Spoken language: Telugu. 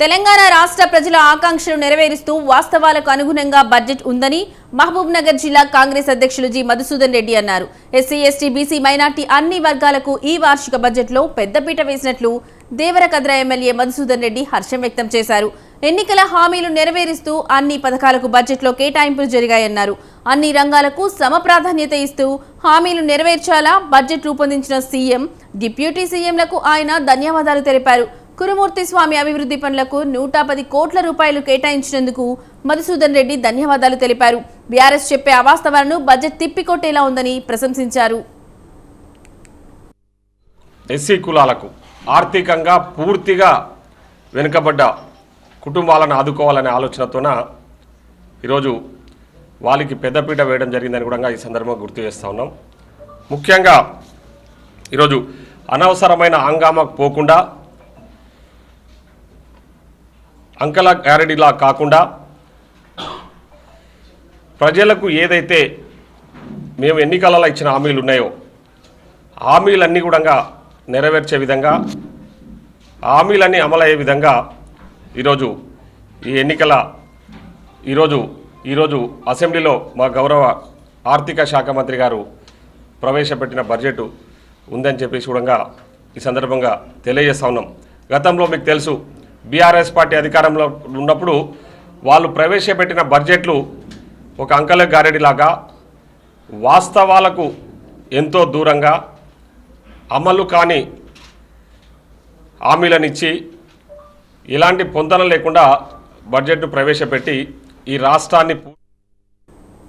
తెలంగాణ రాష్ట్ర ప్రజల ఆకాంక్షలు నెరవేరుస్తూ వాస్తవాలకు అనుగుణంగా బడ్జెట్ ఉందని మహబూబ్ నగర్ జిల్లా కాంగ్రెస్ అధ్యక్షులు జి. మధుసూదన్ రెడ్డి అన్నారు. ఎస్సీ ఎస్టీ బీసీ మైనార్టీ అన్ని వర్గాలకు ఈ వార్షిక బడ్జెట్లో పెద్దపీట వేసినట్లు దేవరకద్ర ఎమ్మెల్యే మధుసూదన్ రెడ్డి హర్షం వ్యక్తం చేశారు. ఎన్నికల హామీలు నెరవేరుస్తూ అన్ని పథకాలకు బడ్జెట్లో కేటాయింపులు జరిగాయన్నారు. అన్ని రంగాలకు సమ ప్రాధాన్యత ఇస్తూ హామీలు నెరవేర్చాలా బడ్జెట్ రూపొందించిన సీఎం డిప్యూటీ సీఎంలకు ఆయన ధన్యవాదాలు తెలిపారు. కురుమూర్తి స్వామి అభివృద్ధి పనులకు నూట పది కోట్ల రూపాయలు కేటాయించినందుకు మధుసూదన్ రెడ్డి ధన్యవాదాలు తెలిపారు. బీఆర్ఎస్ చెప్పే అవాస్తవాలను బడ్జెట్ తిప్పికొట్టేలా ఉందని ప్రశంసించారు. ఎస్సీ కులాలకు ఆర్థికంగా పూర్తిగా వెనుకబడ్డ కుటుంబాలను ఆదుకోవాలనే ఆలోచనతోన ఈరోజు వాళ్ళకి పెద్దపీట వేయడం జరిగిందని కూడా ఈ సందర్భంగా గుర్తు చేస్తూ ఉన్నాం. ముఖ్యంగా ఈరోజు అనవసరమైన హంగామాకు పోకుండా అంకల క్యారెడీలా కాకుండా ప్రజలకు ఏదైతే మేము ఎన్నికలలో ఇచ్చిన హామీలు ఉన్నాయో హామీలన్నీ కూడా నెరవేర్చే విధంగా హామీలన్నీ అమలయ్యే విధంగా ఈరోజు ఈ ఎన్నికల ఈరోజు ఈరోజు అసెంబ్లీలో మా గౌరవ ఆర్థిక శాఖ మంత్రి గారు ప్రవేశపెట్టిన బడ్జెట్ ఉందని చెప్పేసి కూడా ఈ సందర్భంగా తెలియజేస్తా ఉన్నాం. గతంలో మీకు తెలుసు బీఆర్ఎస్ పార్టీ అధికారంలో ఉన్నప్పుడు వాళ్ళు ప్రవేశపెట్టిన బడ్జెట్లు ఒక అంకల గారెడిలాగా వాస్తవాలకు ఎంతో దూరంగా అమలు కాని హామీలనిచ్చి ఎలాంటి పొందన లేకుండా బడ్జెట్ను ప్రవేశపెట్టి ఈ రాష్ట్రాన్ని